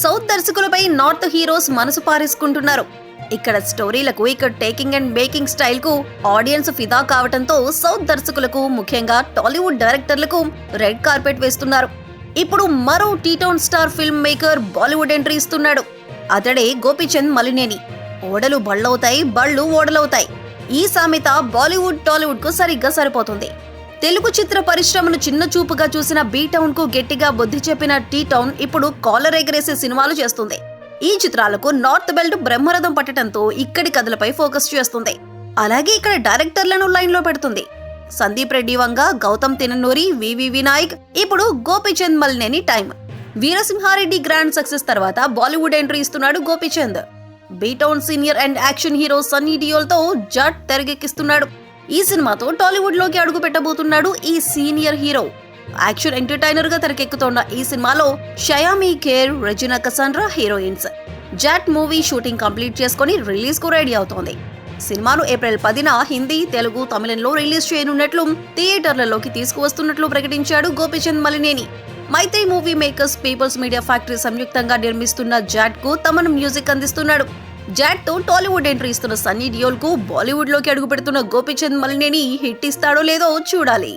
South దర్శకులపై north heroes మనసు పారేసుకుంటున్నారు. ఇక్కడ స్టోరీలకు ఇక్కడ టేకింగ్ అండ్ మేకింగ్ స్టైల్కు ఆడియన్స్ ఫిదా కావడంతో సౌత్ దర్శకులకు ముఖ్యంగా టాలీవుడ్ డైరెక్టర్లకు రెడ్ కార్పెట్ వేస్తున్నారు. ఇప్పుడు మరో T town star filmmaker Bollywood entry ఇస్తున్నాడు. అతడే గోపీచంద్ మలినేని. ఓడలు బళ్ళవుతాయి బళ్ళు ఓడలవుతాయి. ఈ సామెత బాలీవుడ్ టాలీవుడ్కు సరిగ్గా సరిపోతుంది. తెలుగు చిత్ర పరిశ్రమను చిన్న చూపుగా చూసిన బీ టౌన్కు గట్టిగా బుద్ధి చెప్పిన టీ టౌన్ ఇప్పుడు కాలర్ ఎగరేసే సినిమాలు చేస్తుంది. ఈ చిత్రాలకు నార్త్ బెల్ట్ బ్రహ్మరథం పట్టడంతో ఇక్కడి కథలపై ఫోకస్ చేస్తుంది. అలాగే ఇక్కడ డైరెక్టర్లను లైన్లో పెడుతుంది. సందీప్ రెడ్డి వంగ గౌతమ్ తిననూరి వివి వినాయక్ ఇప్పుడు Gopichand Malineni time Veera Simha Reddy grand success తర్వాత బాలీవుడ్ ఎంట్రీ ఇస్తున్నాడు Gopichand. B town senior and action hero Sunny డియోల్తో Jaat తెరకెక్కిస్తున్నాడు ఈ సినిమాతో టాలీవుడ్లోకి అడుగు పెట్టబోతున్నాడు ఈ సీనియర్ హీరో. యాక్షన్ ఎంటర్టైనర్గా తెరకెక్కుతోన్న ఈ సినిమాలో Saiyami Kher Regina Cassandra heroines. Jaat movie shooting complete చేసుకుని రిలీజ్కు రెడీ అవుతోంది. సినిమాను ఏప్రిల్ పదిన హిందీ తెలుగు తమిళంలో రిలీజ్ చేయనున్నట్లు థియేటర్లలోకి తీసుకువస్తున్నట్లు ప్రకటించాడు Gopichand Malineni. Mythri movie makers peoples media factory సంయుక్తంగా నిర్మిస్తున్న జాట్కు తమను మ్యూజిక్ అందిస్తున్నాడు. జాట్తో టాలీవుడ్ ఎంట్రీ ఇస్తున్న సన్నీ డియోల్కు బాలీవుడ్లోకి అడుగుపెడుతున్న అడుగు పెడుతున్న గోపీచంద్ మలినేని హిట్ ఇస్తాడో లేదో చూడాలి.